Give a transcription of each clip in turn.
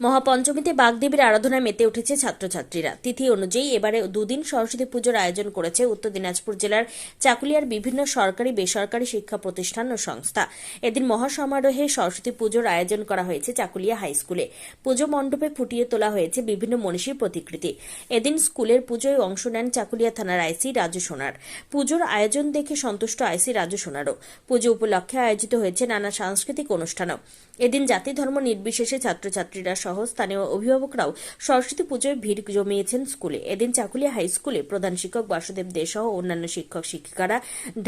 মহাপঞ্চমীতে বাগদেবীর আরাধনায় মেতে উঠেছে ছাত্রছাত্রীরা। তিথি অনুযায়ী এবারে দুদিন সরস্বতী পুজোর আয়োজন করেছে উত্তর দিনাজপুর জেলার চাকুলিয়ার বিভিন্ন সরকারি, বেসরকারি শিক্ষা প্রতিষ্ঠান ও সংস্থা। এদিন মহাসমারোহে সরস্বতী পুজোর আয়োজন করা হয়েছে চাকুলিয়া হাই স্কুলে। পুজো মণ্ডপে ফুটিয়ে তোলা হয়েছে বিভিন্ন মনীষীর প্রতিকৃতি। এদিন স্কুলের পুজোয় অংশ নেন চাকুলিয়া থানার আইসি রাজু সোনার। পুজোর আয়োজন দেখে সন্তুষ্ট আইসি রাজু সোনারও। পুজো উপলক্ষে আয়োজিত হয়েছে নানা সাংস্কৃতিক অনুষ্ঠানও। এদিন জাতি ধর্ম নির্বিশেষে ছাত্রছাত্রীরা সহ স্থানীয় অভিভাবকরাও সরস্বতী পুজোয় ভিড় জমিয়েছেন স্কুলে। এদিন চাকুলিয়া হাই স্কুলে প্রধান শিক্ষক বাসুদেব দে সহ অন্যান্য শিক্ষক, শিক্ষিকারা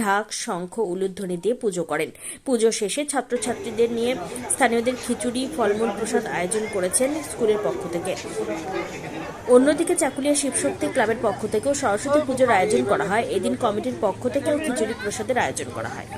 ঢাক, শঙ্খ, উলুধ্বনি দিয়ে পুজো করেন। পুজো শেষে ছাত্রছাত্রীদের নিয়ে স্থানীয়দের খিচুড়ি, ফলমূল, প্রসাদ আয়োজন করেছেন স্কুলের পক্ষ থেকে। অন্যদিকে চাকুলিয়া শিবশক্তি ক্লাবের পক্ষ থেকেও সরস্বতী পুজোর আয়োজন করা হয়। এদিন কমিটির পক্ষ থেকেও খিচুড়ি প্রসাদের আয়োজন করা হয়।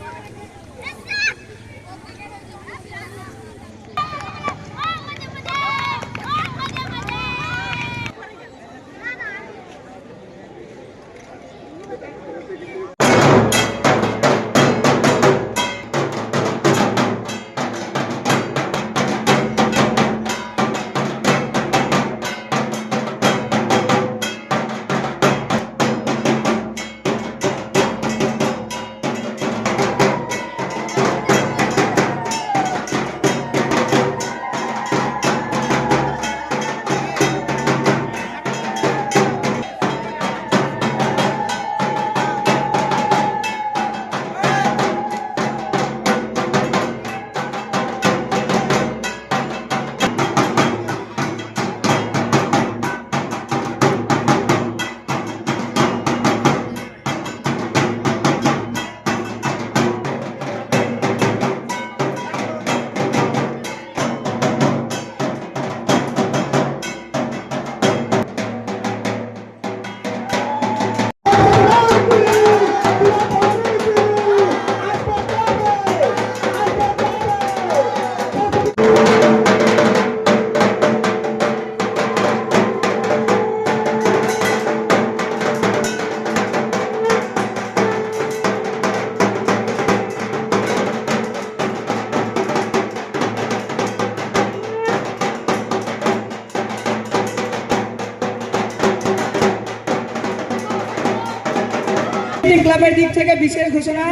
ক্লাবের দিক থেকে বিশেষ ঘোষণা,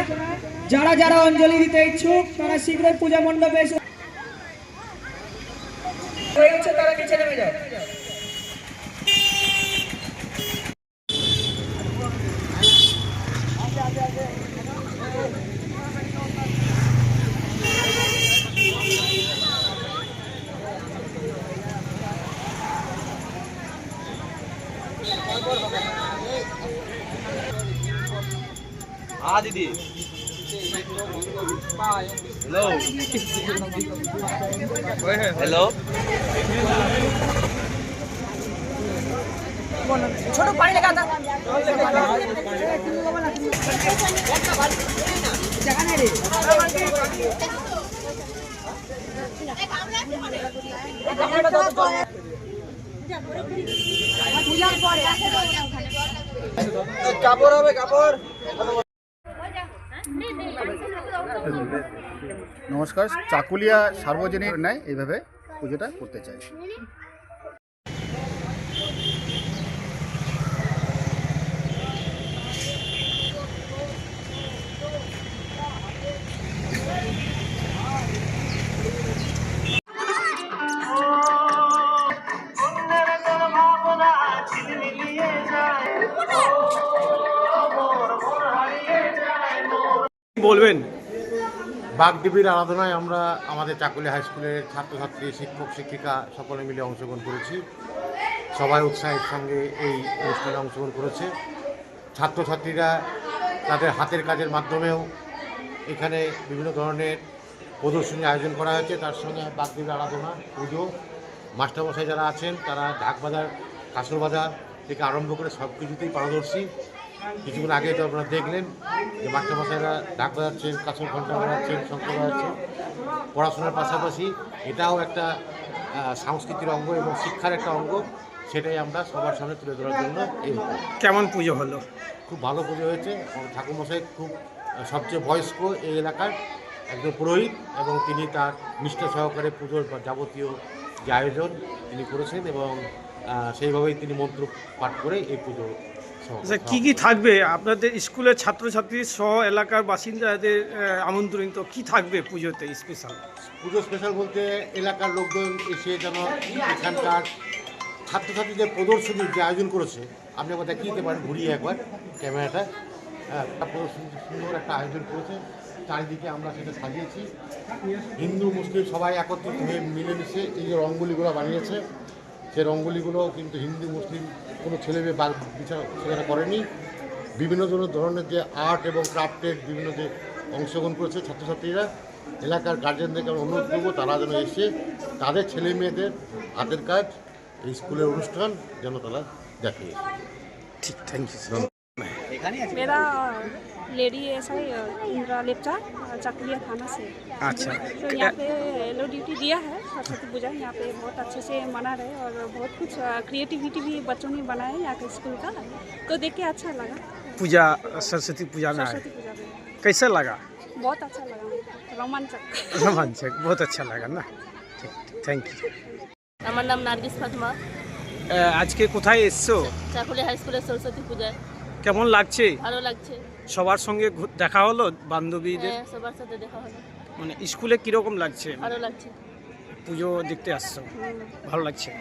যারা যারা অঞ্জলি দিতে ইচ্ছুক, তারা শীঘ্রই পূজা মণ্ডপে এসে তারা নিচে নেমে যাও হ্যালো হ্যালো ছোট পানি কাপড় হবে কাপড়। নমস্কার চাকুলিয়া সার্বজনীন ন্যায় এইভাবে পুজোটা করতে চাই। বাগদেবীর আরাধনায় আমরা আমাদের চাকুলি হাই স্কুলের ছাত্রছাত্রী, শিক্ষক, শিক্ষিকা সকলে মিলে অংশগ্রহণ করেছি। সবাই উৎসাহের সঙ্গে এই অনুষ্ঠানে অংশগ্রহণ করেছে। ছাত্রছাত্রীরা তাদের হাতের কাজের মাধ্যমেও এখানে বিভিন্ন ধরনের প্রদর্শনী আয়োজন করা হয়েছে। তার সঙ্গে বাগদেবীর আরাধনা, পুজো, মাস্টারমশাই যারা আছেন, তারা ঢাক বাজার বাজার থেকে আরম্ভ করে সব কিছুতেই পারদর্শী। কিছুক্ষণ আগে তো আপনারা দেখলেন যে মাস্টারমশাইরা ঢাক বাজাচ্ছেন কাসর ঘণ্টা বাজাচ্ছেন শঙ্কর বাজাচ্ছেন। পড়াশোনার পাশাপাশি এটাও একটা সংস্কৃতির অঙ্গ এবং শিক্ষার একটা অঙ্গ। সেটাই আমরা সবার সামনে তুলে ধরার জন্য এই কেমন পুজো হলো? খুব ভালো পুজো হয়েছে। ঠাকুরমশাই খুব সবচেয়ে বয়স্ক এই এলাকার একজন পুরোহিত এবং তিনি তার নিষ্ঠা সহকারে পুজোর বা যাবতীয় যে আয়োজন তিনি করেছেন এবং সেইভাবেই তিনি মন্ত্র পাঠ করে এই পুজো আচ্ছা কি কি থাকবে? আপনাদের স্কুলের ছাত্রছাত্রী সহ এলাকার বাসিন্দাদের আমন্ত্রিত কি থাকবে পুজোতে স্পেশাল পুজো স্পেশাল বলতে এলাকার লোকজন এসে যেন এখানকার ছাত্রছাত্রীদের প্রদর্শনীর যে আয়োজন করেছে, আপনি একবার দেখিয়ে দিতে পারেন ঘুরিয়ে একবার ক্যামেরাটা। হ্যাঁ প্রদর্শনী সুন্দর একটা আয়োজন করেছে, চারিদিকে আমরা সেটা সাজিয়েছি। হিন্দু, মুসলিম সবাই একত্রিত হয়ে মিলেমিশে এই যে রঙ্গোলিগুলো বানিয়েছে সেই রঙ্গোলিগুলো কিন্তু হিন্দু মুসলিম কোনো ছেলে মেয়ে বা- বিচার সেখানে করেনি বিভিন্ন ধরনের ধরনের যে আর্ট এবং ক্রাফটের বিভিন্ন যে অংশগ্রহণ করেছে ছাত্রছাত্রীরা এলাকার গার্জেনদেরকে আমি অনুরোধ করবো তারা যেন এসে তাদের ছেলে মেয়েদের হাতের কাজ এই স্কুলের অনুষ্ঠান যেন তারা দেখে ঠিক থ্যাংক ইউ मेरा lady S I Indira Lepcha Chakalia थाना से আচ্ছা तो यहाँ पे लो ड्यूटी दिया है सरस्वती पूजा यहाँ पे बहुत अच्छे से मना रहे और बहुत कुछ क्रिएटिविटी भी बच्चों ने बनाया है यहाँ के स्कूल का तो देख के अच्छा लगा पूजा सरस्वती पूजा में आए सरस्वती पूजा में कैसा लगा बहुत अच्छा लगा रोमांचक रोमांचक बहुत अच्छा लगा ना ঠিক থ্যাংক ইউ আমার নাম নার্গিস ফাতমা আজকে কোথায় এসছো চাকুলি হাই স্কুলের সরস্বতী পূজায় কেমন লাগছে? ভালো লাগছে। সবার সঙ্গে ঘু- দেখা হলো বান্ধবীদের? হ্যাঁ সবার সাথে দেখা হলো। মানে স্কুলে কীরকম লাগছে? ভালো লাগছে। পুজো দেখতে আসছো? ভালো লাগছে?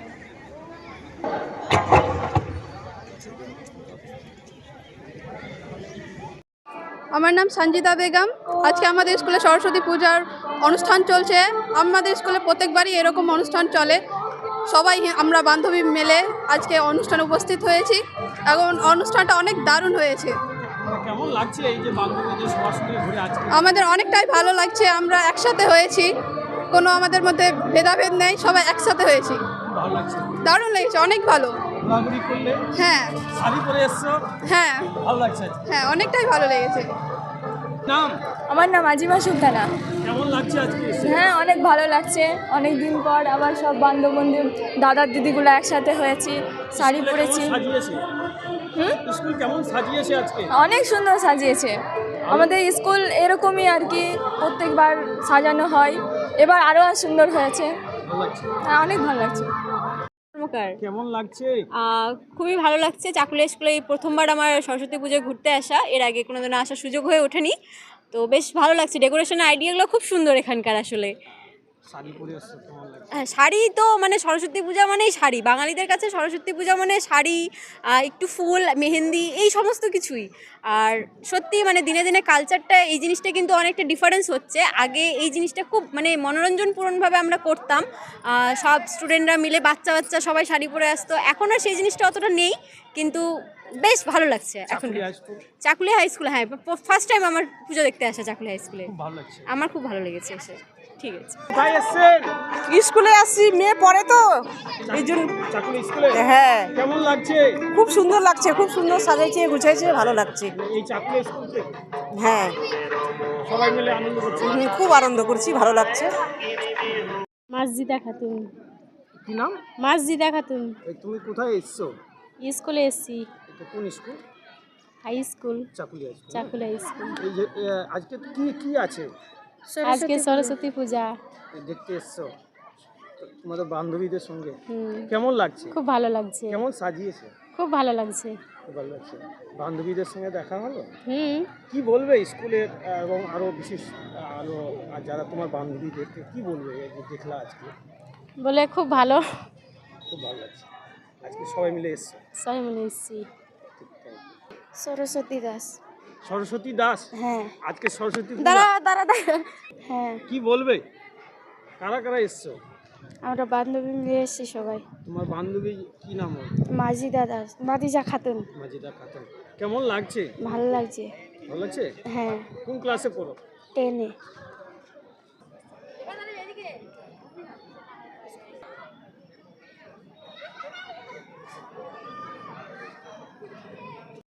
আমার নাম সঞ্জিতা বেগম। আজকে আমাদের স্কুলে সরস্বতী পূজার অনুষ্ঠান চলছে। আমাদের স্কুলে প্রত্যেকবারই এরকম অনুষ্ঠান চলে। সবাই আমরা বান্ধবী মেলে আজকে অনুষ্ঠানে উপস্থিত হয়েছি। এবং অনুষ্ঠানটা অনেক দারুণ হয়েছে। কেমন লাগছে এই যে বান্ধবীদের সবার সঙ্গে ঘুরে আজকে? আমাদের অনেকটাই ভালো লাগছে আমরা একসাথে হয়েছি। কোনো আমাদের মধ্যে ভেদাভেদ নেই সবাই একসাথে হয়েছি। ভালো লাগছে। দারুণ লেগেছে অনেক ভালো। ঘোরাঘুরি করলে? হ্যাঁ। শাড়ি পরে এসছো? হ্যাঁ। ভালো লাগছে হ্যাঁ অনেকটাই ভালো লেগেছে। নাম? আমার নাম আজিমা সুলতানা। কেমন লাগছে আজকে হ্যাঁ অনেক ভালো লাগছে। অনেক দিন পর আবার সব বান্ধব বন্ধু দাদার দিদিগুলো একসাথে হয়েছি শাড়ি পরেছি। স্কুল কেমন সাজিয়েছে আজকে? অনেক সুন্দর সাজিয়েছে। আমাদের স্কুল এরকমই আর কি প্রত্যেকবার সাজানো হয়। এবার আরও সুন্দর হয়েছে। হ্যাঁ অনেক ভালো লাগছে। কর্মকার কেমন লাগছে? খুবই ভালো লাগছে। চাকুলিয়া স্কুলে এই প্রথমবার আমার সরস্বতী পুজোয় ঘুরতে আসা। এর আগে কোনোদিন আসার সুযোগ হয়ে ওঠেনি। তো বেশ ভালো লাগছে। ডেকোরেশনের আইডিয়াগুলো খুব সুন্দর এখানকার আসলে। শাড়ি হ্যাঁ শাড়ি তো মানে সরস্বতী পূজা মানেই শাড়ি। বাঙালিদের কাছে সরস্বতী পূজা মানে শাড়ি একটু ফুল মেহেন্দি এই সমস্ত কিছুই। আর সত্যি মানে দিনে দিনে কালচারটা এই জিনিসটা কিন্তু অনেকটা ডিফারেন্স হচ্ছে। আগে এই জিনিসটা খুব মানে মনোরঞ্জনপূর্ণভাবে আমরা করতাম। সব স্টুডেন্টরা মিলে বাচ্চা বাচ্চা সবাই শাড়ি পরে আসতো। এখন আর সেই জিনিসটা অতটা নেই কিন্তু বেশ ভালো লাগছে এখন। চাকুলি হাই স্কুল হ্যাঁ ফার্স্ট টাইম আমার পুজো দেখতে আসা চাকুলি হাই স্কুলে আমার খুব ভালো লেগেছে এসে। ঠিক আছে কোথায় এসছেন স্কুলে আসছি মেয়ে পড়ে তো। এই জন্য চাকুলি স্কুলে? হ্যাঁ। কেমন লাগছে? খুব সুন্দর লাগছে খুব সুন্দর সাজাইছে গুছাইছে ভালো লাগছে। এই চাকুলি স্কুল হ্যাঁ। সবাই মিলে আনন্দ করছে? খুব আনন্দ করছি ভালো লাগছে। মসজিদা খাতুন। কি নাম? মসজিদা খাতুন। এই তুমি কোথায় এসছো? স্কুলে এসছি। কোন school? High school. Chakuli high school. Chakula school. এই যে এ, আজকে কি কি আছে? আজকে সরস্বতী পূজা। দেখতে এসছো। তো তোমাদের বান্ধবীদের সঙ্গে। কেমন লাগছে? খুব ভালো লাগছে। কেমন সাজিয়েছে? খুব ভালো লাগছে। খুব ভালো লাগছে। বান্ধবীদের সঙ্গে দেখা হলো? হুম। কি বলবে স্কুলের এবং আরও বিশেষ আরও যারা তোমার বান্ধবীদেরকে কি বলবে দেখলা আজকে? বলে খুব ভালো। খুব ভালো লাগছে। আজকে সবাই মিলে এসছো? সবাই মিলে এসছি। সরস্বতী দাস। সরস্বতী দাস? হ্যাঁ। আজকে সরস্বতী। দাঁড়া দাঁড়া দাঁড়া। হ্যাঁ। কি বলবে? কারা কারা এসছো? আমরা বান্ধবী মিলে এসছি সবাই। তোমার বান্ধবী কি নাম ওর? মাজিদা দাস মাদিজা খাতুন। মাজিদা খাতুন। কেমন লাগছে? ভালো লাগছে। ভালো লাগছে? হ্যাঁ। কোন ক্লাসে পড়ো? টেনে